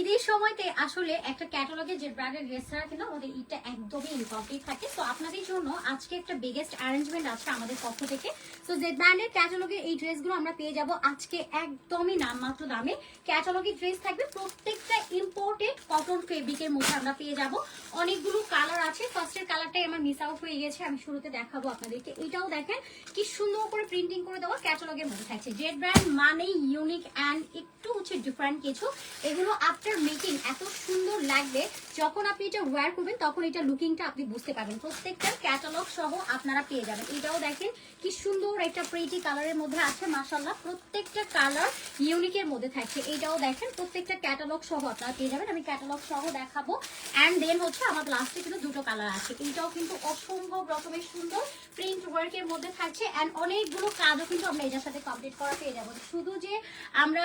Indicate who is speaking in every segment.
Speaker 1: ঈদের সময়তে আসলে একটা ক্যাটালগে যে ব্র্যান্ডের ড্রেস ছাড়া কিন্তু আমাদের ঈদটা একদমই ইনকমপ্লিট থাকে। তো আপনাদের জন্য আজকে একটা বিগেস্ট অ্যারেঞ্জমেন্ট আছে আমাদের পক্ষ থেকে। তো যে ব্র্যান্ডের ক্যাটালগের এই ড্রেসগুলো আমরা পেয়ে যাব আজকে একদমই নামমাত্র দামে। ক্যাটালগের ড্রেস থাকবে প্রত্যেকটা ইম্পোর্টেড কটন ফেব্রিকের মধ্যে আমরা পেয়ে যাব। অনেকগুলো কালার আছে। ফার্স্টের কালারটাই আমার মিস আউট হয়ে গেছে, আমি শুরুতে দেখাবো আপনাদেরকে। এটাও দেখেন কি সুন্দর করে প্রিন্টিং করে দেওয়া ক্যাটালগের মধ্যে থাকছে। জেড ব্র্যান্ড মানেই ইউনিক অ্যান্ড একটু হচ্ছে ডিফারেন্ট কিছু। এগুলো আফটার মেকিং এত সুন্দর লাগবে, যখন আপনি এটা ওয়্যার করবেন, তখন এটা লুকিংটা আপনি বুঝতে পারবেন। প্রত্যেকটা ক্যাটালগ সহ আপনারা পেয়ে যাবেন। এটাও দেখেন কি সুন্দর একটা প্রিটি কালারের মধ্যে আছে মাসাল্লাহ প্রত্যেকটা কালার ইউনিকের মধ্যে থাকছে। এটাও দেখেন, প্রত্যেকটা ক্যাটালগ সহ আপনারা পেয়ে যাবেন। আমি ক্যাটালগ সহ দেখাবো। অ্যান্ড দেন হচ্ছে আমার লাস্টে কিন্তু দুটো কালার আছে। এটাও কিন্তু অসম্ভব রকমের সুন্দর প্রিন্ট ওয়ার্কের মধ্যে থাকছে। অ্যান্ড অনেকগুলো কাজও কিন্তু আমরা এটার সাথে কমপ্লিট করা পেয়ে যাব। শুধু যে আমরা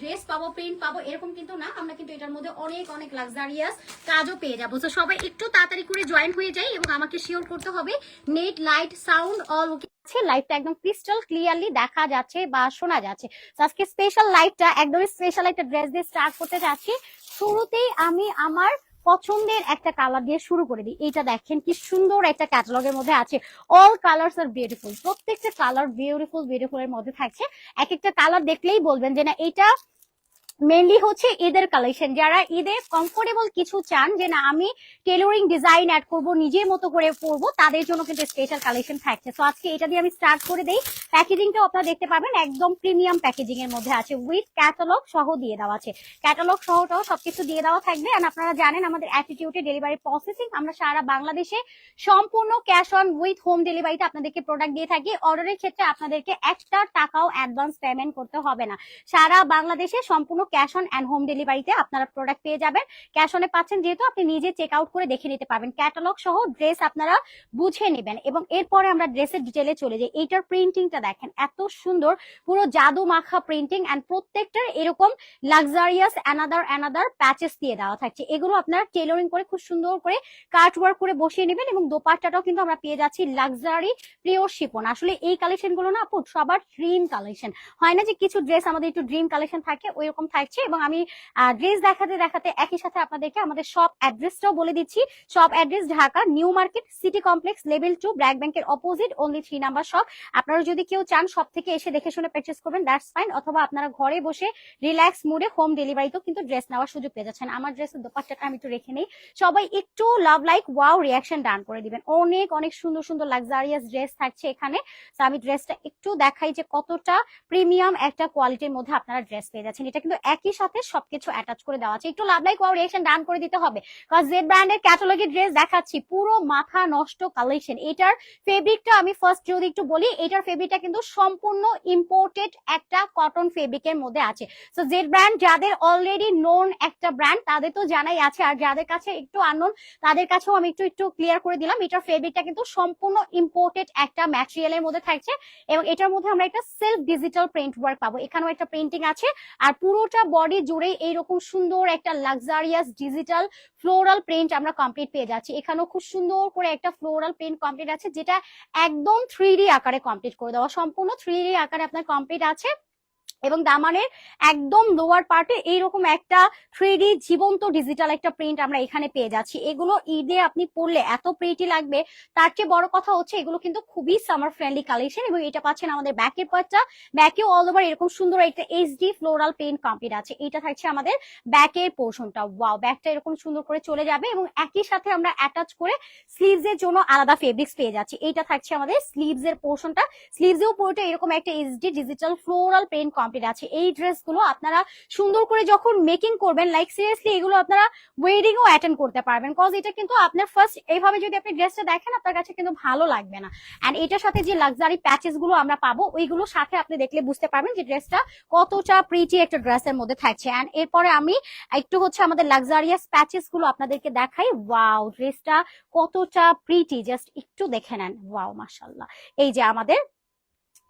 Speaker 1: ড্রেস পাবো প্রিন্ট পাবো, এরকম কিন্তু না। আমরা কিন্তু এটার মধ্যে অনেক অনেক লাক্সারিয়াস কাজও পেয়ে যাব। তো সবাই একটু তাড়াতাড়ি করে জয়েন হয়ে যাই এবং আমাকে শিওর করতে হবে। Net light sound all okay আছে লাইভটা একদম ক্রিস্টাল ক্লিয়ারলি দেখা যাচ্ছে বা শোনা যাচ্ছে। আজকে স্পেশাল লাইভটা একদমই স্পেশাল একটা ড্রেস দিয়ে স্টার্ট করতে যাচ্ছি। শুরুতেই আমি আমার পছন্দের একটা কালার দিয়ে শুরু করে দিই। এটা দেখেন কি সুন্দর একটা ক্যাটালগের মধ্যে আছে। অল কালার্স আর বিউটিফুল প্রত্যেকটা কালার বিউটিফুল বিউটিফুল এর মধ্যে থাকছে। এক একটা কালার দেখলেই বলবেন যে না, এটা মেনলি হচ্ছে ঈদের কালেকশন যারা ঈদে কমফোর্টেবল কিছু চান যে না, আমি টেলরিং ডিজাইন অ্যাড করব, নিজের মতো করে পরবো, তাদের জন্য কিন্তু স্পেশাল কালেকশন থাকছে। তো আজকে এটা দিয়ে আমি স্টার্ট করে দেই। প্যাকেজিংটাও আপনারা দেখতে পাবেন, একদম প্রিমিয়াম প্যাকেজিং এর মধ্যে আছে। উইথ ক্যাটালগ সহ দিয়ে দেওয়া আছে। ক্যাটালগ সহটাও সবকিছু দিয়ে দেওয়া থাকবে। আর আপনারা জানেন, আমাদের অ্যাটিটিউডে ডেলিভারি প্রসেসিং আমরা সারা বাংলাদেশে সম্পূর্ণ ক্যাশ অন উইথ হোম ডেলিভারিতে আপনাদেরকে প্রোডাক্ট দিয়ে থাকি। অর্ডারের ক্ষেত্রে আপনাদেরকে একটা টাকাও অ্যাডভান্স পেমেন্ট করতে হবে না। সারা বাংলাদেশে সম্পূর্ণ ক্যাশ অন অ্যান্ড হোম ডেলিভারিতে আপনারা প্রোডাক্ট পেয়ে যাবেন। ক্যাশ অনে পাচ্ছেন যেহেতু আপনি নিজে চেক আউট করে দেখে নিতে পারবেন। ক্যাটালগ সহ ড্রেস আপনারা বুঝে নেবেন এবং এরপরে আমরা ড্রেসের ডিটেলে চলে যাই। এইটার প্রিন্টিংটা দেখেন, এত সুন্দর। পুরো জাদু মাখা প্রিন্টিং অ্যান্ড প্রত্যেকটার এরকম লাক্সারিয়াস অ্যানাদার অ্যানাদার প্যাচেস দিয়ে দেওয়া থাকছে। এগুলো আপনারা টেলরিং করে খুব সুন্দর করে কাট ওয়ার্ক করে বসিয়ে নেবেন এবং দোপাট্টাটাও কিন্তু আমরা পেয়ে যাচ্ছি লাক্সারি প্রিয় শিপন। আসলে এই কালেকশনগুলো না, আপু, সবার ড্রিম কালেকশন হয় না যে কিছু ড্রেস আমাদের একটু ড্রিম কালেকশন থাকে ওই রকম থাকছে এবং আমি ড্রেস দেখাতে দেখাতে একই সাথে আপনাদেরকে আমাদের সব অ্যাড্রেসটাও বলে দিচ্ছি। সব address Dhaka new market city complex level two BRAC ব্যাংকের opposite only three number shop আপনারা যদি কেউ চান সব থেকে এসে দেখে শুনে পারচেস করবেন দ্যাটস ফাইন অথবা আপনারা ঘরে বসে রিল্যাক্স মুডে হোম ডেলিভারিতেও কিন্তু ড্রেস নেওয়ার সুযোগ পেয়ে যাচ্ছেন। আমার ড্রেসের দোপাট্টাটা আমি একটু রেখে নেই। সবাই একটু love like wow reaction done করে দিবেন। অনেক অনেক সুন্দর সুন্দর লাক্সারিয়াস ড্রেস থাকছে এখানে। তো আমি ড্রেসটা একটু দেখাই যে কতটা প্রিমিয়াম একটা কোয়ালিটির মধ্যে আপনারা ড্রেস পেয়ে যাচ্ছেন। এটা কিন্তু একই সাথে সবকিছু অ্যাটাচ করে দেওয়া আছে। একটু love like wow reaction done করে দিতে হবে। কারণ জেড ব্র্যান্ডের ক্যাটালগের ড্রেস দেখাচ্ছি, পুরো মাথা নষ্ট কালেকশন এটার ফেব্রিকটা আমি ফার্স্ট যদি একটু বলি, এটার ফেব্রিকটা কিন্তু সম্পূর্ণ ইম্পোর্টেড একটা কটন ফেব্রিকের মধ্যে আছে। সো জেড ব্র্যান্ড যাদের অলরেডি নোন একটা ব্র্যান্ড তাদের তো জানাই আছে। আর যাদের কাছে একটু আননোন তাদের কাছেও আমি একটু একটু ক্লিয়ার করে দিলাম, এটার ফেব্রিকটা কিন্তু সম্পূর্ণ ইম্পোর্টেড একটা ম্যাটেরিয়ালের মধ্যে থাকছে। এবং এটার মধ্যে আমরা একটা সেলফ ডিজিটাল প্রিন্ট ওয়ার্ক পাবো। এখানেও একটা প্রিন্টিং আছে। আর পুরোটা বডি জুড়ে এইরকম সুন্দর একটা লাক্সারিয়াস ডিজিটাল ফ্লোরাল প্রিন্ট আমরা কমপ্লিট পেয়ে যাচ্ছি। এখানেও খুব সুন্দর করে একটা ফ্লোরাল প্রিন্ট কমপ্লিট আছে, যেটা একদম থ্রি আকারে কমপ্লিট করে দেওয়া। সম্পূর্ণ থ্রি আকারে আপনার কমপ্লিট আছে। এবং দামানের একদম লোয়ার পার্টে এইরকম একটা থ্রি জীবন্ত ডিজিটাল একটা প্রিন্ট আমরা এখানে পেয়ে যাচ্ছি। এগুলো ঈদে আপনি পড়লে এত প্রিটি লাগবে। তার চেয়ে বড় কথা হচ্ছে এগুলো কিন্তু খুবই সামার ফ্রেন্ডলি কালেকশন এবং এটা পাচ্ছেন আমাদের ব্যাকের পার্টটা ব্যাকেও অল ওভার এরকম সুন্দর একটা এইচডি ফ্লোরাল প্রিন্ট কমপ্লিট আছে। এটা থাকছে আমাদের ব্যাকের পোর্শনটা ওয়াও ব্যাকটা এরকম সুন্দর করে চলে যাবে এবং একই সাথে আমরা অ্যাটাচ করে স্লিভস এর জন্য আলাদা ফেব্রিক্স পেয়ে যাচ্ছি। এটা থাকছে আমাদের স্লিভস এর পোর্শনটা স্লিভস এও পুরোটা এরকম একটা HD digital floral print complete আছে। এই ড্রেসগুলো আপনারা সুন্দর করে যখন মেকিং করবেন লাইক সিরিয়াসলি এগুলো আপনারা ওয়েডিং ও অ্যাটেন্ড করতে পারবেন। কজ এটা কিন্তু আপনার ফার্স্ট এইভাবে যদি আপনি ড্রেসটা দেখেন, আপনার কাছে কিন্তু ভালো লাগবে না। এন্ড এটার সাথে যে লাক্সারি প্যাচেসগুলো আমরা পাবো, ওইগুলোর সাথে আপনি দেখলে বুঝতে পারবেন যে ড্রেসটা কতটা প্রিটি একটা ড্রেসের মধ্যে থাকছে। অ্যান্ড এরপরে আমি একটু হচ্ছে আমাদের লাক্সারিয়াস প্যাচেসগুলো আপনাদেরকে দেখাই। ওয়াও ড্রেসটা কতটা প্রিটি জাস্ট একটু দেখে নেন। ওয়াও মাশাল্লাহ এই যে আমাদের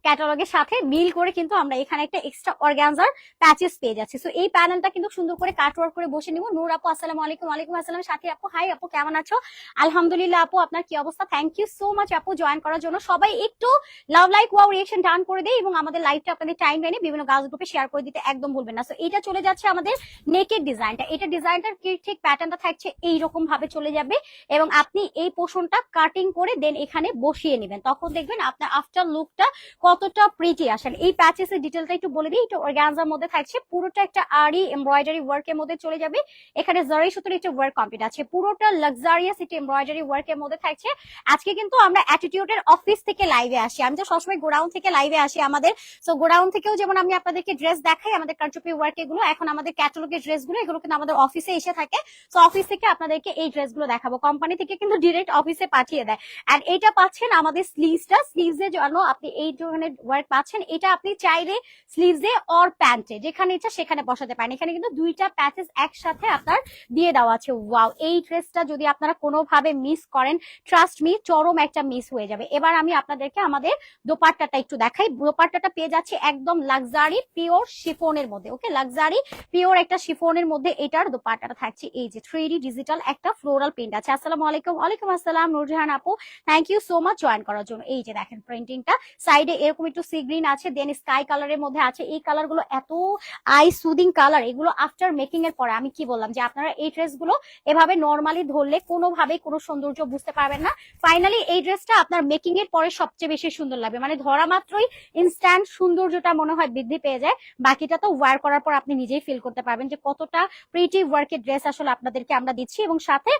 Speaker 1: ক্যাটালগের সাথে মিল করে কিন্তু আমরা এখানে একটা এক্সট্রা অর্গানজার প্যাচেস পেয়ে যাচ্ছি। সো এই প্যানেলটা কিন্তু সুন্দর করে কাটওয়ার্ক করে বসে নিব। নূর আপু, আসসালামু আলাইকুম। ওয়ালাইকুম আসসালাম। সাথী আপু হাই আপু, কেমন আছো? আলহামদুলিল্লাহ আপু, আপনার কি অবস্থা? থ্যাংক ইউ সো মাচ আপু জয়েন করার জন্য। সবাই একটু love like wow reaction done করে দেয় এবং আমাদের লাইভটা আপনাদের টাইম লাইনে বিভিন্ন গাছ গ্রুপে শেয়ার করে দিতে একদম ভুলবেন না। সো এটা চলে যাচ্ছে আমাদের নেকের ডিজাইনটা এটা ডিজাইনটার কি ঠিক প্যাটার্নটা থাকছে এইরকম ভাবে চলে যাবে এবং আপনি এই পোষণটা কাটিং করে দেন এখানে বসিয়ে নেবেন। তখন দেখবেন আপনার আফটার লুকটা কতটা প্রিটি আসেন এই প্যাচেস এর ডিটেলটা একটু বলে দিই এটা অর্গানজার মধ্যে থাকছে। পুরোটা একটা আরি এমব্রয়ডারি ওয়ার্কের মধ্যে চলে যাবে। এখানে জারি সুতোর একটা ওয়ার্ক কমপ্লিট আছে। পুরোটা লাক্সারিয়াস একটা এমব্রয়ডারি ওয়ার্কের মধ্যে থাকছে। আজকে কিন্তু আমরা অ্যাটিটিউডের অফিস থেকে লাইভে আসি। আমি তো সবসময় গোডাউন থেকে লাইভে আসি আমাদের। সো গোডাউন থেকেও যেমন আমি আপনাদেরকে ড্রেস দেখাই, আমাদের কারচুপি ওয়ার্ক এগুলো, এখন আমাদের ক্যাটালগের ড্রেসগুলো, এগুলো কিন্তু আমাদের অফিসে এসে থাকে। সো অফিস থেকে আপনাদেরকে এই ড্রেসগুলো দেখাবো। কোম্পানি থেকে কিন্তু ডিরেক্ট অফিসে পাঠিয়ে দেয়। এন্ড এটা পাচ্ছেন আমাদের স্লিভসটা স্লিভস এর জন্য আপনি এই ধরনের ওয়ার্ক পাচ্ছেন, এটা আপনি চাইলে স্লিভস অর প্যান্টে যেখানে ইচ্ছা সেখানে বসাতে পারেন। এখানে কিন্তু দুইটা প্যাচেস একসাথে আপনার দিয়ে দেওয়া আছে। ওয়াও এই ড্রেসটা যদি আপনারা কোনোভাবে মিস করেন ট্রাস্ট মি চরম একটা মিস হয়ে যাবে। এবার আমি আপনাদেরকে আমাদের দোপাট্টাটা একটু দেখাই। দোপাট্টাটা পেয়ে যাচ্ছে একদম লাক্সারি পিওর শিফনের মধ্যে ওকে লাক্সারি পিওর একটা শিফনের মধ্যে এটার দোপাট্টাটা থাকছে। এই যে থ্রি ডিজিটাল একটা ফ্লোরাল প্রিন্ট আছে। আসসালামু আলাইকুম। ওয়ালাইকুম আসসালাম, নুরজাহান আপু। Thank you so much join করার জন্য। এই যে দেখেন প্রিন্টিংটা সাইডে এরকম একটু সি গ্রিন আছে দেন স্কাই কালারের মধ্যে আছে। এই কালারগুলো এত আই সুদিং কালার এগুলো আফটার মেকিং এর পরে। আমি কি বললাম যে আপনারা এই ড্রেসগুলো এভাবে নর্মালি ধরলে কোনোভাবেই কোনো সৌন্দর্য বুঝতে পারবেন না। ফাইনালি এই ড্রেসটা আপনার মেকিং এর পরে সবচেয়ে বেশি সুন্দর লাগবে। মানে ধরা মাত্রই ইনস্ট্যান্ট সৌন্দর্যটা মনে হয় বৃদ্ধি পেয়ে যায়। বাকিটা তো ওয়ার করার পর আপনি নিজেই ফিল করতে পারবেন যে কতটা প্রিটি ওয়ার্কের ড্রেস আসলে আপনাদেরকে আমরা দিচ্ছি। এবং সাথে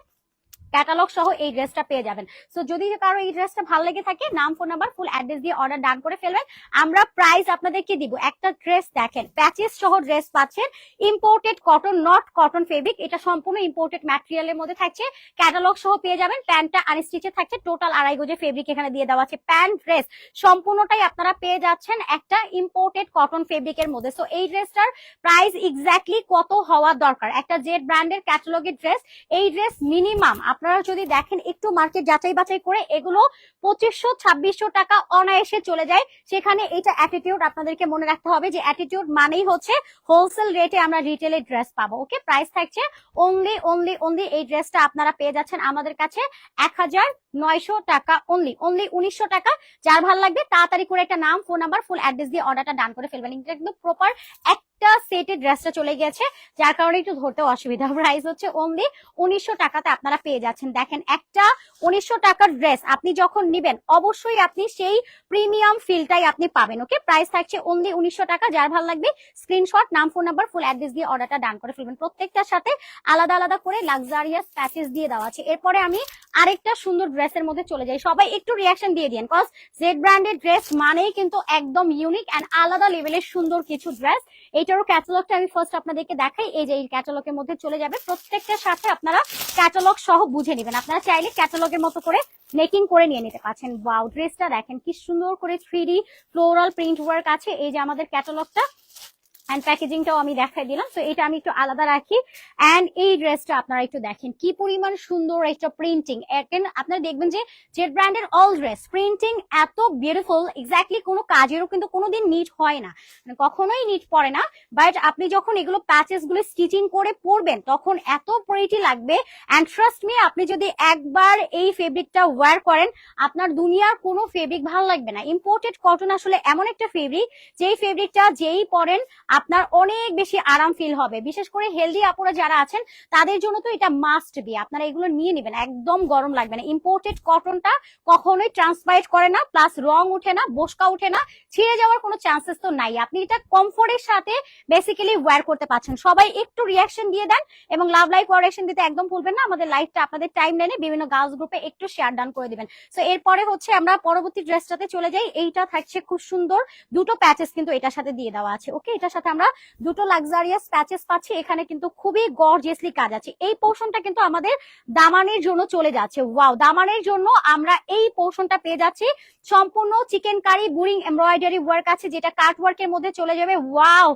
Speaker 1: ক্যাটালগ সহ এই ড্রেসটা পেয়ে যাবেন। সো যদি কারও এই ড্রেসটা ভালো লেগে থাকে, নাম ফোন নাম্বার ফুল অ্যাড্রেস দিয়ে অর্ডার ডান করে ফেলবেন। আমরা প্রাইস আপনাদেরকে দিব? একটা ড্রেস দেখেন প্যাচেস সহ ড্রেস পাচ্ছেন। Imported cotton not cotton fabric এটা সম্পূর্ণ ইম্পোর্টেড ম্যাটেরিয়ালের মধ্যে থাকছে। ক্যাটালগ সহ পেয়ে যাবেন, প্যান্টটা আনস্টিচে থাকছে। টোটাল আড়াই গোজে ফেব্রিক এখানে দিয়ে দেওয়া আছে। প্যান্ট ড্রেস সম্পূর্ণটাই আপনারা পেয়ে যাচ্ছেন একটা ইম্পোর্টেড কটন ফেব্রিকের মধ্যে। সো এই ড্রেসটার প্রাইস এক্স্যাক্টলি কত হওয়া দরকার? একটা জেড ব্র্যান্ডের ক্যাটালগের ড্রেস এই ড্রেস মিনিমাম আপনারা যদি দেখেন একটু মার্কেট যাচাই বাছাই করে এগুলো পঁচিশশো, ছাব্বিশশো টাকা অনায়াসে চলে যায়। সেখানে এটা অ্যাটিটিউড আপনাদেরকে মনে রাখতে হবে যে অ্যাটিটিউড মানেই হচ্ছে হোলসেল রেটে আমরা রিটেলে ড্রেস পাবো ওকে প্রাইস থাকছে অনলি অনলি অনলি এই ড্রেসটা আপনারা পেয়ে যাচ্ছেন আমাদের কাছে এক হাজার নয়শো টাকা অনলি অনলি উনিশশো টাকা। যার ভালো লাগবে তাড়াতাড়ি করে একটা নাম ফোন নাম্বার ফুল অ্যাড্রেস দিয়ে অর্ডারটা ডান করে ফেলবেন। এটা কিন্তু প্রপার একটা সেটের ড্রেসটা চলে গেছে, যার কারণে একটু ধরতে অসুবিধা। প্রাইস হচ্ছে অনলি উনিশশো টাকাতে আপনারা পেয়ে যাচ্ছেন। দেখেন, একটা উনিশশো টাকার ড্রেস আপনি যখন নিবেন, অবশ্যই আপনি সেই প্রিমিয়াম ফিলটাই আপনি পাবেন ওকে প্রাইস থাকছে অনলি উনিশশো টাকা। যার ভালো লাগবে স্ক্রিনশট নাম ফোন নাম্বার ফুল অ্যাড্রেস দিয়ে অর্ডারটা ডান করে ফেলবেন। প্রত্যেকটার সাথে আলাদা আলাদা করে লাক্সারিয়াস প্যাকেজ দিয়ে দেওয়া আছে। এরপরে আমি আরেকটা সুন্দর ড্রেসের মধ্যে চলে যাই সবাই একটু রিয়াকশন দিয়ে দিন কজ জেড ব্র্যান্ডের ড্রেস মানেই কিন্তু একদম ইউনিক অ্যান্ড আলাদা লেভেলের সুন্দর কিছু ড্রেস এইটারও ক্যাটালগটা আমি ফার্স্ট আপনাদেরকে দেখাই, এই যে এই ক্যাটালগের মধ্যে চলে যাবে। প্রত্যেকটার সাথে আপনারা ক্যাটালগ সহ বুঝে নেবেন। আপনারা চাইলে ক্যাটালগের মতো করে মেকিং করে নিয়ে নিতে পারছেন। ওয়াও ড্রেসটা দেখেন কি সুন্দর করে থ্রি ফ্লোরাল প্রিন্ট ওয়ার্ক আছে। এই যে আমাদের ক্যাটালগটা অ্যান্ড প্যাকেজিংটাও আমি দেখাই দিলাম। তো এটা আমি একটু আলাদা রাখি। অ্যান্ড এই ড্রেসটা আপনারা একটু দেখেন। কি পরিমাণ সুন্দর একটা প্রিন্টিং আপনারা দেখবেন যে জেড ব্র্যান্ডের অল ড্রেস প্রিন্টিং এত বিউটিফুল এক্স্যাক্টলি কোনো কাজেরও কিন্তু কোনোদিন নিট হয় না। মানে কখনোই নিট পড়ে না। বাট আপনি যখন এগুলো প্যাচেসগুলো স্টিচিং করে পরবেন, তখন এত প্রিটি লাগবে। অ্যান্ড ট্রাস্ট মি আপনি যদি একবার এই ফেব্রিকটা ওয়্যার করেন, আপনার দুনিয়ার কোনো ফেব্রিক ভালো লাগবে না। ইম্পোর্টেড কটন আসলে এমন একটা ফেব্রিক যেই ফেব্রিকটা যেই পরেন আপনার অনেক বেশি আরাম ফিল হবে। বিশেষ করে হেলদি আপুরা যারা আছেন, তাদের জন্য তো এটা মাস্ট বি আপনারা এগুলো নিয়ে নেবেন, একদম গরম লাগবে না। ইম্পোর্টেড কটনটা কখনোই ট্রান্সপাইট করে না প্লাস রং উঠে না, বসকা উঠে না, ছিঁড়ে যাওয়ার কোনো চান্সেস তো নাই। আপনি এটা কমফোর্টের সাথে বেসিক্যালি ওয়্যার করতে পারছেন। সবাই একটু রিয়াকশন দিয়ে দেন এবং লাভ লাইক ওয়ারেকশন দিতে একদম ভুলবেন না। আমাদের লাইভটা আপনাদের টাইম লাইনে বিভিন্ন গার্লস গ্রুপে একটু শেয়ার ডান করে দিবেন। সো এরপরে হচ্ছে আমরা পরবর্তী ড্রেসটাতে চলে যাই। এইটা থাকছে খুব সুন্দর। দুটো প্যাচেস কিন্তু এটার সাথে দিয়ে দেওয়া আছে। ওকে এটার আমরা দুটো লাক্সারিয়াস প্যাচেস পাচ্ছি। এখানে কিন্তু খুবই গর্জিয়াসলি কাজ আছে। এই পোর্শনটা কিন্তু আমাদের দামানের জন্য চলে যাচ্ছে। ওয়াও দামানের জন্য আমরা এই পোর্শনটা পেয়ে যাচ্ছি। সম্পূর্ণ চিকেন কারি বুরিং এমব্রয়ডারি ওয়ার্ক আছে, যেটা কাট ওয়ার্কের মধ্যে চলে যাবে। ওয়াও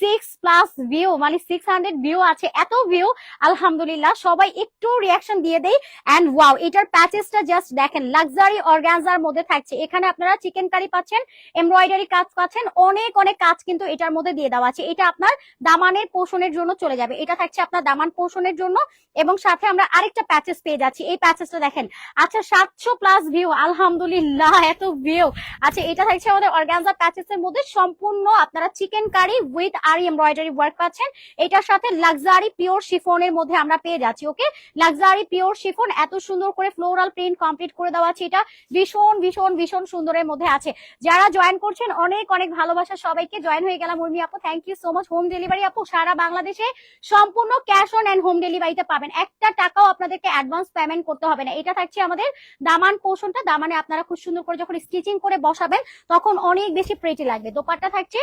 Speaker 1: সিক্স প্লাস ভিউ মানে সিক্স হান্ড্রেড ভিউ আছে। এত ভিউ আলহামদুলিল্লাহ, সবাই একটু রিয়াকশন দিয়ে দেয় অ্যান্ড ওয়াও এটার প্যাচেসটা জাস্ট দেখেন লাক্সারি অর্গানজার মধ্যে থাকছে। এখানে আপনারা চিকেন কারি পাচ্ছেন এমব্রয়ডারি কাজ পাচ্ছেন, অনেক অনেক কাজ কিন্তু এটার মধ্যে দিয়ে দেওয়া আছে, এটা আপনার দামানের পোষণের জন্য চলে যাবে। এটা থাকছে আপনার দামান পোষণের জন্য এবং সাথে আমরা আরেকটা প্যাচেস পেয়ে যাচ্ছি। এই প্যাচেসটা দেখেন আচ্ছা সাতশো প্লাস ভিউ আলহামদুলিল্লাহ, এত ভিউ আচ্ছা এটা থাকছে আমাদের অর্গানজা প্যাচেস এর মধ্যে সম্পূর্ণ আপনারা chikankari with aari embroidery work পাচ্ছেন। এটার সাথে লাক্সারি পিওর শিফনের মধ্যে আমরা পেয়ে যাচ্ছি ওকে লাক্সারি পিওর শিফন এত সুন্দর করে ফ্লোরাল প্রিন্ট কমপ্লিট করে দেওয়া আছে এটা। ভীষণ ভীষণ ভীষণ সুন্দরের মধ্যে আছে। যারা জয়েন করছেন, অনেক অনেক ভালোবাসা সবাইকে। জয়েন হয়ে গেলাম উর্মি আপু thank you so much home delivery আপু, সারা বাংলাদেশে সম্পূর্ণ ক্যাশ অন অ্যান্ড হোম ডেলিভারিতে পাবেন। একটা টাকাও আপনাদেরকে অ্যাডভান্স পেমেন্ট করতে হবে না। এটা থাকছে আমাদের দামান পোষণটা দামানে আপনারা খুব সুন্দর করে যখন স্টিচিং করে বসাবেন, তখন অনেক বেশি প্রেটি লাগবে। দোপারটা থাকছে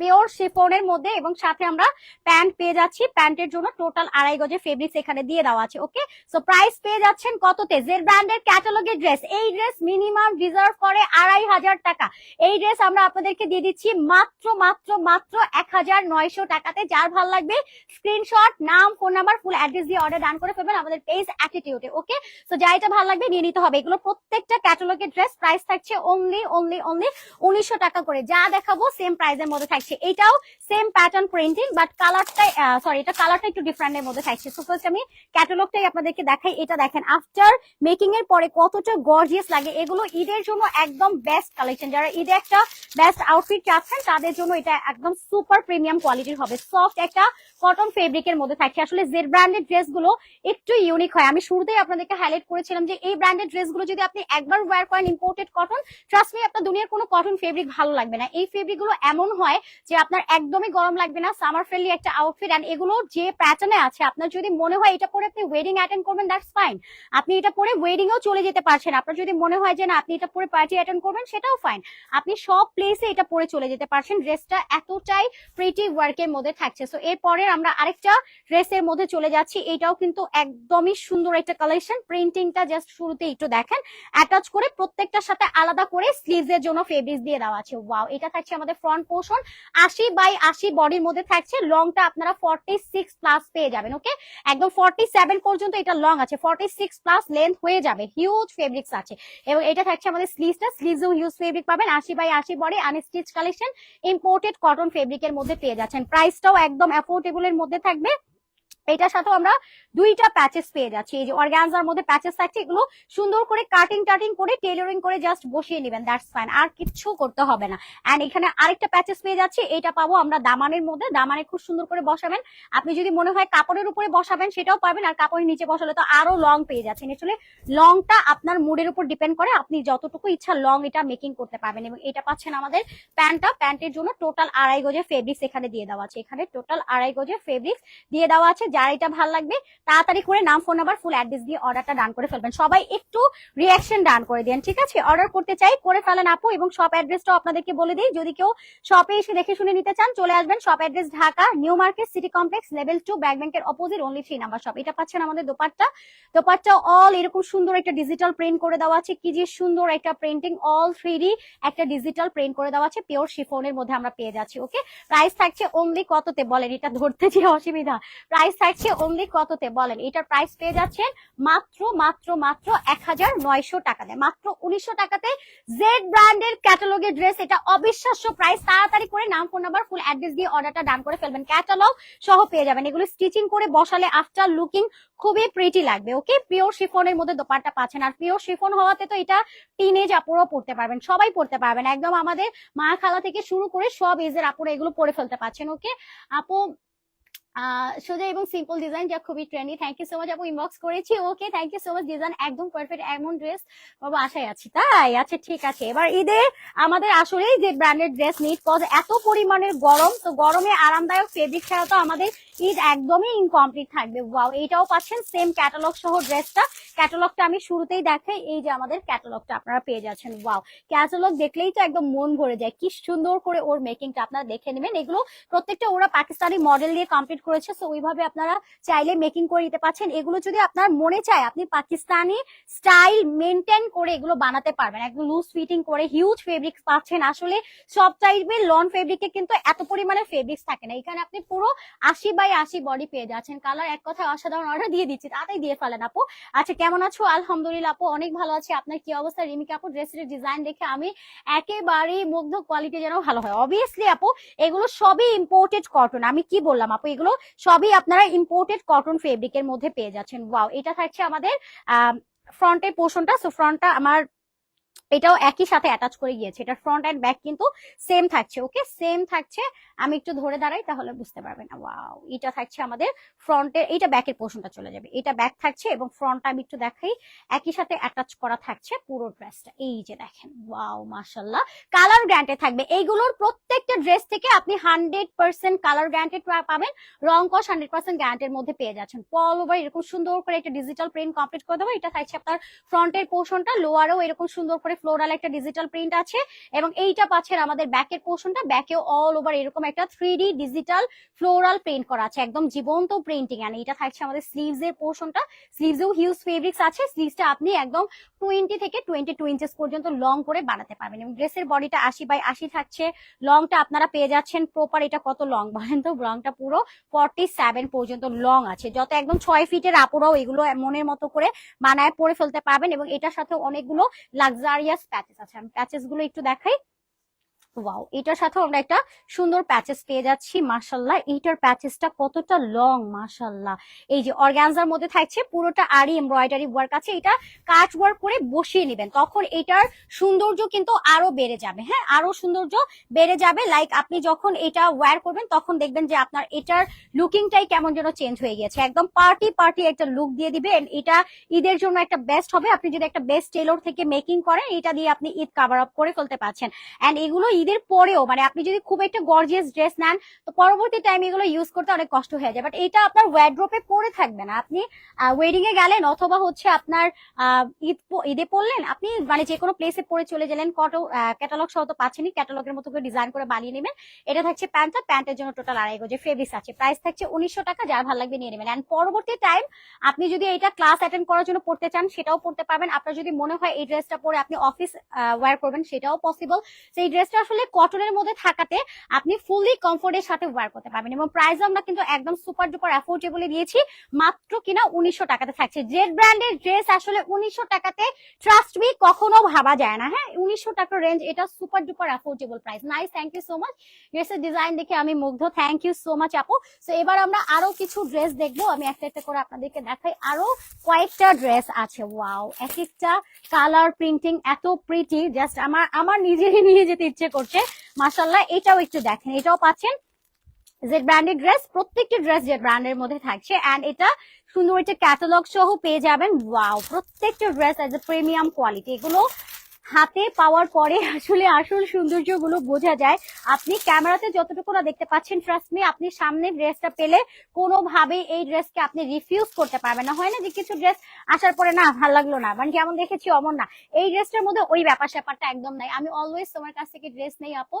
Speaker 1: পিওর শিফনের মধ্যে এবং সাথে আমরা প্যান্ট পেয়ে যাচ্ছি। প্যান্টের জন্য টোটাল আড়াই গজে ফেব্রিক্স এখানে দিয়ে দেওয়া আছে ওকে সো প্রাইস পেয়ে যাচ্ছেন কততে? জেড ব্র্যান্ডের ক্যাটালগের ড্রেস এই ড্রেস মিনিমাম রিজার্ভ করে আড়াই হাজার টাকা। এই ড্রেস আমরা আপনাদেরকে দিয়ে দিচ্ছি মাত্র মাত্র মাত্র এক হাজার নয়শো টাকাতে। যার ভালো লাগবে স্ক্রিনশট নাম ফোন নাম্বার ফুল অ্যাড্রেস দিয়ে অর্ডার ডান করে ফেলবেন আমাদের পেজ অ্যাটিটিউডে ওকে সো যা এটা ভালো লাগবে নিয়ে নিতে হবে। এগুলো প্রত্যেকটা ক্যাটালগের ড্রেস প্রাইস থাকছে অনলি অনলি অনলি উনিশশো টাকা করে। যা দেখাবো সেম প্রাইসের মধ্যে থাকছে। এটাও সেম প্যাটার্ন প্রিন্টিং বাট কালারটাই সরি এটা কালারটা একটু ডিফারেন্টের মধ্যে থাকছে। সো ফার্স্ট আমি ক্যাটালগটাই আপনাদেরকে দেখাই। এটা দেখেন আফটার মেকিং এর পরে কতটা গর্জিয়াস লাগে, এগুলো ঈদের জন্য একদম বেস্ট কালেকশন যারা ঈদে একটা বেস্ট আউটফিট চাচ্ছেন, তাদের জন্য এটা একদম সুপার প্রিমিয়াম কোয়ালিটির হবে। সফট একটা কটন ফেব্রিকের মধ্যে থাকছে। আসলে জেড ব্র্যান্ডের ড্রেসগুলো একটু ইউনিক হয়। আমি শুরুতেই আপনাদেরকে হাইলাইট করেছিলাম যে এই ব্র্যান্ডের ড্রেসগুলো যদি আপনি একবার ওয়্যার করেন ইম্পোর্টেড কটন ট্রাস্ট মি আপনার দুনিয়ার কোনো কটন ফেব্রিক ভালো লাগবে না। এই ফেব্রিকগুলো এমন হয় যে আপনার একদমই গরম লাগবে না সামার ফ্রেন্ডলি একটা আউটফিট অ্যান্ড এগুলো যে প্যাটার্নে আছে, আপনার যদি মনে হয় এটা পরে আপনি ওয়েডিং অ্যাটেন্ড করবেন দ্যাটস ফাইন আপনি এটা পরে ওয়েডিং এও চলে যেতে পারছেন। আপনার যদি মনে হয় যে না, আপনি এটা পরে পার্টি অ্যাটেন্ড করবেন, সেটাও ফাইন আপনি সব প্লেসে এটা পরে চলে যেতে পারছেন। ড্রেসটা এতটাই প্রিটি ওয়ার্কের মধ্যে থাকছে। সো এরপরে আমরা আরেকটা ড্রেসের মধ্যে চলে যাচ্ছি। এটাও কিন্তু একদমই সুন্দর একটা কালেকশন প্রিন্টিংটা জাস্ট শুরুতে একটু দেখেন। অ্যাটাচ করে প্রত্যেকটার সাথে আলাদা করে স্লিভস এর জন্য ফেব্রিক্স দিয়ে দেওয়া আছে। ওয়াও এটা থাকছে আমাদের ফ্রন্ট পোর্শন আশি বাই আশি বডির মধ্যে থাকছে। লংটা আপনারা ফর্টি সিক্স প্লাস পেয়ে যাবেন ওকে একদম ফর্টি সেভেন পর্যন্ত এটা লং আছে। ফর্টি সিক্স প্লাস লেন্থ হয়ে যাবে। হিউজ ফেব্রিক্স আছে। এবং এটা থাকছে আমাদের স্লিভসটা স্লিভসও হিউজ ফেব্রিক পাবেন। আশি বাই আশি body unstitch collection imported cotton ফেব্রিকের মধ্যে পেয়ে যাচ্ছেন। প্রাইসটাও একদম অ্যাফোর্ডেবলের মধ্যে থাকবে। এটার সাথেও আমরা দুইটা প্যাচেস পেয়ে যাচ্ছি। এই যে অর্গানজার মধ্যে প্যাচেস থাকছে, এগুলো সুন্দর করে কাটিং টাটিং করে টেলারিং করে জাস্ট বসিয়ে নেবেন দ্যাটস ফাইন আর কিচ্ছু করতে হবে না। এন্ড এখানে আরেকটা প্যাচেস পেয়ে যাচ্ছি, এটা পাবো আমরা দামানের মধ্যে, দামানে খুব সুন্দর করে বসাবেন। আপনি যদি মনে হয় কাপড়ের উপরে বসাবেন, সেটাও পারবেন আর কাপড়ের নিচে বসালে তো আরও লং পেয়ে যাচ্ছেন। আসলে লংটা আপনার মুডের উপর ডিপেন্ড করে, আপনি যতটুকু ইচ্ছা লং এটা মেকিং করতে পারবেন। এবং এটা পাচ্ছেন আমাদের প্যান্টটা, প্যান্টের জন্য টোটাল আড়াই গজের ফেব্রিক্স এখানে দিয়ে দেওয়া আছে। এখানে টোটাল আড়াই গজের ফেব্রিক্স দিয়ে দেওয়া আছে যার এটা ভালো লাগবে, তাড়াতাড়ি করে নাম ফোন নাম্বার ফুল অ্যাড্রেস দিয়ে অর্ডারটা ডান করে ফেলবেন। সবাই একটু রিয়াকশন ডান করে দেন, ঠিক আছে? অর্ডার করতে চাই, করে ফেলেন আপু, এবং শপ অ্যাড্রেসটাও আপনাদেরকে বলে দিই। যদি কেউ শপে এসে দেখে শুনে নিতে চান, চলে আসবেন shop address Dhaka new market city complex level two back ব্যাংকের opposite only three number shop এটা পাচ্ছেন আমাদের দোপাট্টা। দোপাট্টা অল এরকম সুন্দর একটা ডিজিটাল প্রিন্ট করে দেওয়া আছে। কি যে সুন্দর একটা প্রিন্টিং অল থ্রি একটা ডিজিটাল প্রিন্ট করে দেওয়া আছে। পিওর শিফনের মধ্যে আমরা পেয়ে যাচ্ছি ওকে প্রাইস থাকছে অনলি কততে? বলেন, এটা ধরতে যে অসুবিধা। প্রাইস থাকছে অনলি কততে? বলেন, এটার প্রাইস পেয়ে যাচ্ছেন মাত্র মাত্র মাত্র এক হাজার নয়শো টাকাতে। মাত্র উনিশশো টাকাতে জেড ব্র্যান্ডের ক্যাটালগের ড্রেস এটা অবিশ্বাস্য প্রাইস তাড়াতাড়ি করে নাম ফোন নাম্বার ফুল অ্যাড্রেস দিয়ে অর্ডারটা ডান করে ফেলবেন। ক্যাটালগ সহ পেয়ে যাবেন। এগুলো স্টিচিং করে বসালে আফটার লুকিং খুবই প্রিটি লাগবে ওকে পিওর শিফনের মধ্যে দোপাট্টা পাচ্ছেন। আর পিওর শিফন হওয়াতে তো এটা টিনেজ আপুরও পড়তে পারবেন, সবাই পড়তে পারবেন। একদম আমাদের মা খালা থেকে শুরু করে সব এজের আপুরা এগুলো পরে ফেলতে পারছেন ওকে আপু সোজা এবং সিম্পল ডিজাইন যা খুবই trendy thank you so much আপু ইনবক্স করেছি। Okay thank you so much design একদম পারফেক্ট এমন ড্রেস বাবা আশায় আছি। তাই? আচ্ছা ঠিক আছে। এবার ঈদে আমাদের আসলেই যে ব্র্যান্ডেড ড্রেস নিড কজ এত পরিমাণের গরম, তো গরমে আরামদায়ক ফেব্রিক ছাড়া তো আমাদের ঈদ একদমই ইনকমপ্লিট থাকবে। ওয়াও এইটাও পাচ্ছেন সেম ক্যাটালগ সহ ড্রেসটা ক্যাটালগটা আমি শুরুতেই দেখাই, এই যে আমাদের ক্যাটালগটা আপনারা পেয়ে যাচ্ছেন। ওয়াও ক্যাটালগ দেখলেই তো একদম মন ভরে যায়। কি সুন্দর করে ওর মেকিংটা আপনারা দেখে নেবেন। এগুলো প্রত্যেকটা ওরা পাকিস্তানি মডেল দিয়ে কমপ্লিট করেছে সো ওইভাবে আপনারা চাইলে মেকিং করে নিতে পারছেন। এগুলো যদি আপনার মনে চায়, আপনি পাকিস্তানি স্টাইল মেনটেন করে এগুলো বানাতে পারবেন। একদম লুজ ফিটিং করে হিউজ ফেব্রিক পাচ্ছেন। আসলে সব টাইপের লন ফেব্রিকে কিন্তু এত পরিমাণে ফেব্রিক্স থাকে না। এখানে আপনি পুরো আশি বাই আশি বডি পেয়ে যাচ্ছেন। কালার এক কথায় অসাধারণ অর্ডার দিয়ে দিচ্ছি, তাতেই দিয়ে ফেলেন আপু। আচ্ছা কেমন আছো? আলহামদুলিল্লাহ আপু, অনেক ভালো আছি। আপনার কি অবস্থা? রিমিকা আপু ড্রেসের ডিজাইন দেখে আমি একেবারেই মুগ্ধ কোয়ালিটি যেন ভালো হয়। অবভিয়াসলি আপু, এগুলো সবই ইম্পোর্টেড কটন আমি কি বললাম আপু, এগুলো সবই আপনারা ইম্পোর্টেড কটন ফেব্রিকের মধ্যে পেয়ে যাচ্ছেন। ওয়াও এটা থাকছে আমাদের ফ্রন্টের পোর্শনটা সো ফ্রন্টটা আমার এটাও একই সাথে অ্যাটাচ করে গিয়েছে। এটা ফ্রন্ট এন্ড ব্যাক কিন্তু সেম থাকছে ওকে সেম থাকছে। আমি একটু ধরে দাঁড়াই তাহলে বুঝতে পারবেন ওয়াও এটা থাকছে আমাদের ফ্রন্টের এটা ব্যাকের পোর্শনটা চলে যাবে। এটা ব্যাক থাকছে এবং ফ্রন্টটা আমি একটু দেখাই। একই সাথে অ্যাটাচ করা থাকছে পুরো ড্রেসটা এই যে দেখেন ওয়াও মাশাল্লাহ কালার গ্যারান্টে থাকবে। এইগুলোর প্রত্যেকটা ড্রেস থেকে আপনি হান্ড্রেড পার্সেন্ট কালার গ্যারান্টেড পাবেন। রং কস হান্ড্রেড পার্সেন্ট গ্যারান্টের মধ্যে পেয়ে যাচ্ছেন। পল ওভার এরকম সুন্দর করে একটা ডিজিটাল প্রিন্ট কমপ্লিট করে দেবো। এটা থাকছে আপনার ফ্রন্টের পোর্শনটা লোয়ারও এরকম সুন্দর করে ফ্লোরাল একটা ডিজিটাল প্রিন্ট আছে এবং এইটা পাচ্ছেন আমাদের ব্যাকের পোর্শনটা ব্যাকেও অল ওভার এরকম একটা থ্রি ডিজিটাল ফ্লোরাল প্রিন্ট করা আছে, একদম জীবন্ত প্রিন্টিং আর এটা থাকছে আমাদের স্লিভস এর পোর্শনটা স্লিভসেও হিউজ ফেব্রিক্স আছে স্লিভসটা আপনি একদম টোয়েন্টি থেকে টোয়েন্টি টু ইঞ্চেস পর্যন্ত লং করে বানাতে পারবেন এবং ড্রেসের বডিটা আশি বাই আশি থাকছে লংটা আপনারা পেয়ে যাচ্ছেন প্রপার এটা কত লং বলেন তো লংটা পুরো ফর্টি সেভেন পর্যন্ত লং আছে, যত একদম ছয় ফিটের আপুরাও এগুলো মনের মতো করে বানায় পরে ফেলতে পারবেন এবং এটার সাথে অনেকগুলো লাক্সারিয়াস প্যাচেস আছে আমি প্যাচেসগুলো একটু দেখাই। ওয়াও এটার সাথে আমরা একটা সুন্দর প্যাচেস পেয়ে যাচ্ছি মাশাল্লাহ এইটার প্যাচেসটা কতটা লং মাশাল্লাহ এই যে অর্গানজার মধ্যে থাকছে, পুরোটা আরি এমব্রয়ডারি ওয়ার্ক আছে। এটা ওয়ার্ক করে বসিয়ে নেবেন, তখন এটার সৌন্দর্য কিন্তু আরও বেড়ে যাবে। হ্যাঁ আরও সৌন্দর্য বেড়ে যাবে। লাইক আপনি যখন এটা ওয়্যার করবেন, তখন দেখবেন যে আপনার এটার লুকিংটাই কেমন যেন চেঞ্জ হয়ে গেছে একদম পার্টি পার্টি একটা লুক দিয়ে দিবে। এটা ঈদের জন্য একটা বেস্ট হবে। আপনি যদি একটা বেস্ট টেলর থেকে মেকিং করেন, এটা দিয়ে আপনি ঈদ কাভার আপ করে ফেলতে পারছেন। এন্ড এগুলো ঈদের পরেও মানে আপনি যদি খুব একটা গর্জিয়াস ড্রেস নেন, তো পরবর্তী টাইম এগুলো ইউজ করতে অনেক কষ্ট হয়ে যায়। বাট এটা আপনার ওয়ার্ড্রোপে পরে থাকবে না। আপনি ওয়েডিং এ গেলেন অথবা হচ্ছে আপনার ঈদ ঈদে পড়লেন, আপনি মানে যে কোনো প্লেসে পরে চলে গেলেন কত ক্যাটালগ সহ তো পাচ্ছেনই ক্যাটালগের মতো করে ডিজাইন করে বানিয়ে নেবেন। এটা থাকছে প্যান্টটা প্যান্টের জন্য টোটাল আড়াই গজে ফেব্রিক্স আছে। প্রাইস থাকছে উনিশশো টাকা, যার ভালো লাগবে নিয়ে নেবেন। এন্ড পরবর্তী টাইম আপনি যদি এটা ক্লাস অ্যাটেন্ড করার জন্য পড়তে চান, সেটাও পড়তে পারবেন। আপনার যদি মনে হয় এই ড্রেসটা পরে আপনি অফিস ওয়্যার করবেন, সেটাও পসিবল সেই ড্রেসটা আসলে কটনের মধ্যে থাকাতে আপনি ফুললি কমফোর্টের সাথে ওয়্যার করতে পারবেন এবং প্রাইস আমরা কিন্তু একদম সুপার ডুপার অ্যাফোর্ডেবল দিয়েছি, মাত্র কিনা উনিশশো টাকাতে থাকছে। জেড ব্র্যান্ডের ড্রেস আসলে উনিশশো টাকাতে ট্রাস্ট মি কখনো ভাবা যায় না। হ্যাঁ উনিশশো টাকার রেঞ্জ এটা super duper affordable price nice thank you so much ড্রেসের ডিজাইন দেখে আমি মুগ্ধ। থ্যাংক ইউ সো মাচ আপু। তো এবার আমরা আরও কিছু ড্রেস দেখব। আমি একটা একটা করে আপনাদেরকে দেখাই। আরও কয়েকটা ড্রেস আছে। ওয়াও এক একটা কালার প্রিন্টিং এত প্রিটি জাস্ট আমার আমার নিজেরই নিয়ে যেতে ইচ্ছে করছে। মাসাল্লাহ এটাও একটু দেখেন, এটাও পাচ্ছেন জেড ব্র্যান্ডের ড্রেস প্রত্যেকটা ড্রেস জেড ব্র্যান্ডের মধ্যে থাকছে। অ্যান্ড এটা সুন্দর একটা ক্যাটালগ সহ পেয়ে যাবেন। ওয়াও প্রত্যেকটা dress as a premium quality এগুলো হাতে পাওয়ার পরে আসলে আসল সৌন্দর্যগুলো বোঝা যায়। আপনি ক্যামেরাতে যতটুকু না দেখতে পাচ্ছেন ট্রাস্ট মি আপনি সামনে ড্রেসটা পেলে কোনোভাবে এই ড্রেসকে আপনি রিফিউজ করতে পারবেন না। হয় না যে কিছু ড্রেস আসার পরে, না, ভালো লাগল না মানে যেমন দেখেছি, অমন না। এই ড্রেসটার মধ্যে ওই ব্যাপার স্যাপারটা একদম নাই। আমি অলওয়েজ তোমার কাছ থেকে ড্রেস নেই, আপু।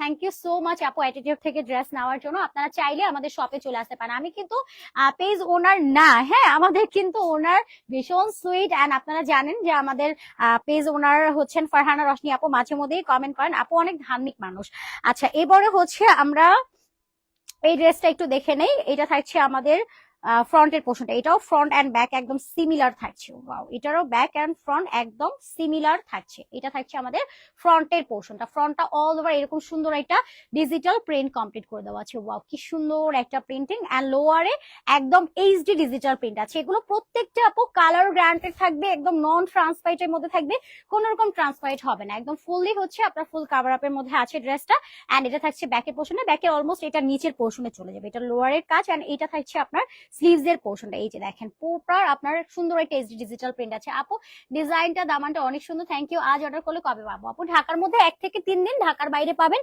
Speaker 1: থ্যাংক ইউ সো মাচ আপু অ্যাটিটিউড থেকে ড্রেস নেওয়ার জন্য। আপনারা চাইলে আমাদের শপে চলে আসতে পারেন। আমি কিন্তু পেজ ওনার না হ্যাঁ? আমাদের কিন্তু ওনার ভীষণ সুইট অ্যান্ড আপনারা জানেন যে আমাদের পেজ ওনার হচ্ছেন ফারহানা রশনি আপু, মাঝে মধ্যেই কমেন্ট করেন, আপু অনেক ধার্মিক মানুষ। আচ্ছা এবারে হচ্ছে আমরা এই ড্রেসটা একটু দেখে নেই, এটা থাকছে আমাদের ফ্রন্টের পোর্শনটা এটাও ফ্রন্ট অ্যান্ড ব্যাক একদম সিমিলার থাকছে। ওয়াও এটারও ব্যাক অ্যান্ড ফ্রন্ট একদম সিমিলার থাকছে। এটা থাকছে আমাদের ফ্রন্টের পোর্শনটা ফ্রন্টটা অল ওভার এরকম সুন্দর একটা ডিজিটাল প্রিন্ট কমপ্লিট করে দেওয়া আছে। ওয়াও কি সুন্দর একটা প্রিন্টিং অ্যান্ড লোয়ারে একদম এইচডি ডিজিটাল প্রিন্ট আছে। এগুলো প্রত্যেকটা আপু কালার গ্রান্টেড থাকবে, একদম নন ট্রান্সপারেন্টের মধ্যে থাকবে। কোন রকম ট্রান্সপারেন্ট হবে না। একদম ফুললি হচ্ছে আপনার ফুল কাভার আপের মধ্যে আছে ড্রেসটা অ্যান্ড এটা থাকছে ব্যাকের পোর্শনে ব্যাকের অলমোস্ট এটা নিচের পোর্শনে চলে যাবে। এটা লোয়ারের কাজ অ্যান্ড এটা থাকছে আপনার স্লিভস এর পোর্শনটা এই যে দেখেন, প্রপার আপনার সুন্দর একটা এইচডি ডিজিটাল প্রিন্ট আছে। আপু ডিজাইনটা দামানটা অনেক সুন্দর। থ্যাংক ইউ আজ অর্ডার করলে কবে পাবো? আপু, ঢাকার মধ্যে এক থেকে তিন দিন, ঢাকার বাইরে পাবেন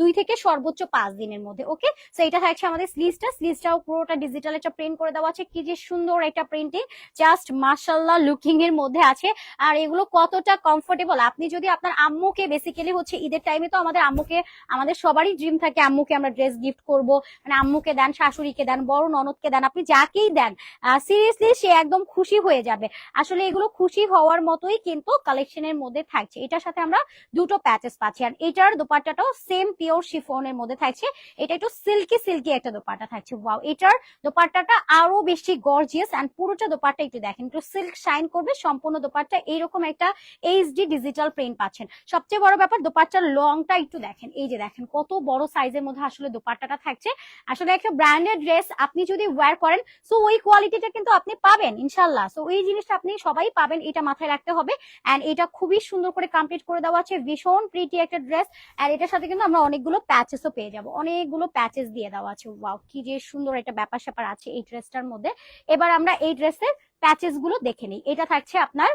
Speaker 1: দুই থেকে সর্বোচ্চ পাঁচ দিনের মধ্যে ওকে সো এটা থাকছে আমাদের স্লিভসটা স্লিভসটাও পুরোটা ডিজিটাল একটা প্রিন্ট করে দেওয়া আছে। কি যে সুন্দর একটা প্রিন্টিং জাস্ট মাশাল্লাহ লুকিং এর মধ্যে আছে। আর এগুলো কতটা কমফোর্টেবল আপনি যদি আপনার আম্মুকে বেসিক্যালি হচ্ছে ঈদের টাইমে তো আমাদের আম্মুকে, আমাদের সবারই ড্রিম থাকে, আম্মুকে আমরা ড্রেস গিফট করব। মানে আম্মুকে দেন, শাশুড়িকে দেন, বড় ননদকে দেন, আপনি যাকেই দেন সিরিয়াসলি সে একদম খুশি হয়ে যাবে। আসলে এগুলো খুশি হওয়ার মতোই কিন্তু কালেকশনের মধ্যে থাকছে। এটার সাথে আমরা দুটো প্যাচেস পাচ্ছি। আর এটার দোপাট্টাটাও সেম পিওর শিফনের মধ্যে থাকছে। এটা একটু সিল্কি সিল্কি একটা দোপাট্টা থাকছে। ওয়াও এটার দোপাট্টাটা আরও বেশি গর্জিয়াস এন্ড পুরোটা দোপাট্টা একটু দেখেন। একটু সিল্ক শাইন করবে, সম্পূর্ণ দোপাট্টা এইরকম একটা এইচডি ডিজিটাল প্রিন্ট পাচ্ছেন। সবচেয়ে বড় ব্যাপার, দোপাট্টার লংটা একটু দেখেন। এই যে দেখেন, কত বড় সাইজের মধ্যে আসলে দোপাট্টাটা থাকছে। আসলে একটা ব্র্যান্ডেড ড্রেস আপনি যদি ওয়্যার করেন সো ওই কোয়ালিটিটা কিন্তু আপনি পাবেন ইনশাল্লাহ সো ওই জিনিসটা আপনি সবাই পাবেন, এটা মাথায় রাখতে হবে। অ্যান্ড এটা খুবই সুন্দর করে কমপ্লিট করে দেওয়া আছে। ভীষণ প্রিটি একটা ড্রেস আর এটার সাথে কিন্তু আমরা অনেকগুলো প্যাচেসও পেয়ে যাব। অনেকগুলো প্যাচেস দিয়ে দেওয়া আছে। ওয়াও কি যে সুন্দর একটা ব্যাপার স্যাপার আছে এই ড্রেসটার মধ্যে। এবার আমরা এই ড্রেসের প্যাচেসগুলো দেখে নিই। এটা থাকছে আপনার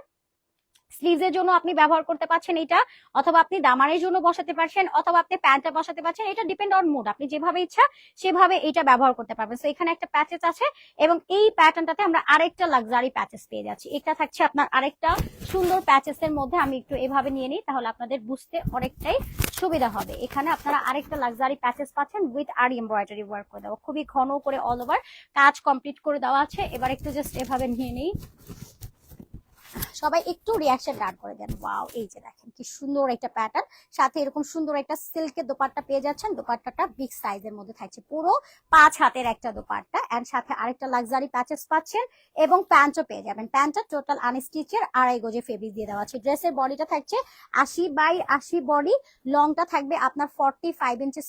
Speaker 1: স্লিভস জন্য আপনি ব্যবহার করতে পারছেন এটা, অথবা আপনি দামানের জন্য বসাতে পারছেন, অথবা আপনি প্যান্টটা বসাতে পারছেন, এটা ডিপেন্ড অন মুড আপনি যেভাবে ইচ্ছা সেভাবে এটা ব্যবহার করতে পারবেন। তো এখানে একটা প্যাচেস আছে এবং এই প্যাটার্নটাতে আমরা আরেকটা লাক্সারি প্যাচেস পেয়ে যাচ্ছি। এটা থাকছে আপনার আরেকটা সুন্দর প্যাচেস এর মধ্যে, আমি একটু এভাবে নিয়ে নিই, তাহলে আপনাদের বুঝতে অনেকটাই সুবিধা হবে। এখানে আপনারা আরেকটা লাক্সারি প্যাচেস পাচ্ছেন উইথ আর এমব্রয়ডারি ওয়ার্ক করে দেওয়া। খুবই ঘন করে অল ওভার কাজ কমপ্লিট করে দেওয়া আছে। এবার একটু জাস্ট এভাবে নিয়ে নিই। সবাই একটু রিয়াকশন ডান করে দেন। ওয়াও এই যে দেখেন কি সুন্দর একটা প্যাটার্ন সাথে এরকম সুন্দর একটা সিল্কের দোপাট্টা পেয়ে যাচ্ছেন। দোপাট্টাটা বিগ সাইজের মধ্যে থাকছে। পুরো পাঁচ হাতের একটা দোপাট্টা। এন্ড সাথে আরেকটা লাক্সারি প্যাচেস পাচ্ছেন এবং প্যান্টও পেয়ে যাবেন। প্যান্টটা টোটাল আনস্টিচের আড়াই গজে ফেব্রিক দিয়ে দেওয়া আছে। ড্রেসের বডিটা থাকছে আশি বাই আশি বডি লংটা থাকবে আপনার forty five inches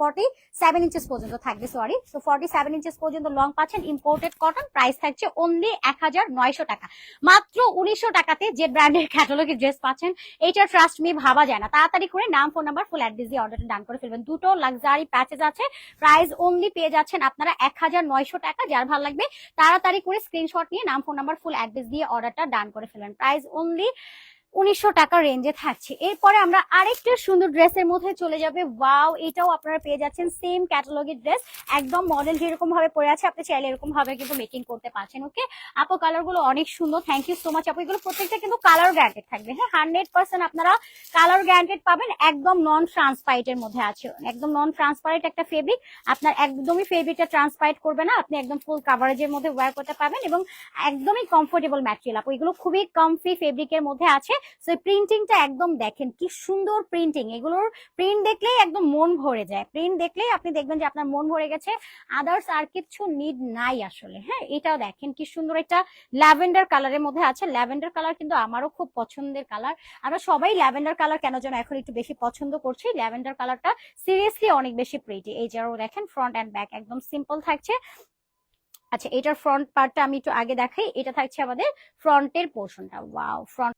Speaker 1: forty seven inches পর্যন্ত থাকবে সরি তো ফর্টি সেভেন ইঞ্চেস পর্যন্ত লং পাচ্ছেন। ইম্পোর্টেড কটন প্রাইস থাকছে অনলি এক হাজার নয়শো টাকা। মাত্র উনিশশো টাকাতে যে ব্র্যান্ডের ক্যাটালগের ড্রেস পাচ্ছেন, এইটা ট্রাস্ট মি ভাবা যায় না। তাড়াতাড়ি করে নাম ফোন নাম্বার ফুল অ্যাড্রেস দিয়ে অর্ডারটা ডান করে ফেলবেন। দুটো লাক্সারি প্যাচেজ আছে প্রাইস অনলি পেয়ে যাচ্ছেন আপনারা এক হাজার নয়শো টাকা, যার ভালো লাগবে, তাড়াতাড়ি করে স্ক্রিনশট নিয়ে নাম ফোন নাম্বার ফুল অ্যাড্রেস দিয়ে অর্ডারটা ডান করে ফেলবেন। প্রাইস অনলি উনিশশো টাকা রেঞ্জে থাকছে। এরপরে আমরা আরেকটা সুন্দর ড্রেসের মধ্যে চলে যাবে। ওয়াও এটাও আপনারা পেয়ে যাচ্ছেন সেম ক্যাটালগের ড্রেস একদম মডেল যেরকম ভাবে পরে আছে, আপনি চাইলে এরকম ভাবে কিন্তু মেকিং করতে পারছেন ওকে আপু কালারগুলো অনেক সুন্দর। থ্যাংক ইউ সো মাচ আপু। এগুলো প্রত্যেকটা কিন্তু কালার গ্যারান্টেড থাকবে হ্যাঁ? হান্ড্রেড পার্সেন্ট আপনারা কালার গ্যারান্টেড পাবেন, একদম নন ট্রান্সপারেন্ট এর মধ্যে আছে। একদম নন ট্রান্সপারেন্ট একটা ফেব্রিক আপনার একদমই ফেব্রিকটা ট্রান্সপারেন্ট করবে না, আপনি একদম ফুল কাভারেজের মধ্যে ওয়্যার করতে পারবেন এবং একদমই কমফোর্টেবল ম্যাটেরিয়াল আপু, এগুলো খুবই কমফি ফেব্রিকের মধ্যে আছে। সো প্রিন্টিংটা একদম দেখেন কি সুন্দর প্রিন্টিং এগুলোর প্রিন্ট দেখলেই একদম মন ভরে যায়। প্রিন্ট দেখলেই আপনি দেখবেন যে আপনার মন ভরে গেছে। আদার্স আর কিছু নিড নাই আসলে হ্যাঁ? এটাও দেখেন কি সুন্দর একটা ল্যাভেন্ডার কালারের মধ্যে আছে। ল্যাভেন্ডার কালার কিন্তু আমারও খুব পছন্দের কালার আমরা সবাই ল্যাভেন্ডার কালার কেন যেন এখন একটু বেশি পছন্দ করছি। ল্যাভেন্ডার কালারটা সিরিয়াসলি অনেক বেশি প্রিটি এই যারও দেখেন ফ্রন্ট অ্যান্ড ব্যাক একদম সিম্পল থাকছে। আচ্ছা এটার ফ্রন্ট পার্টটা আমি একটু আগে দেখাই। এটা থাকছে আমাদের ফ্রন্টের পোর্শনটা ওয়াও ফ্রন্ট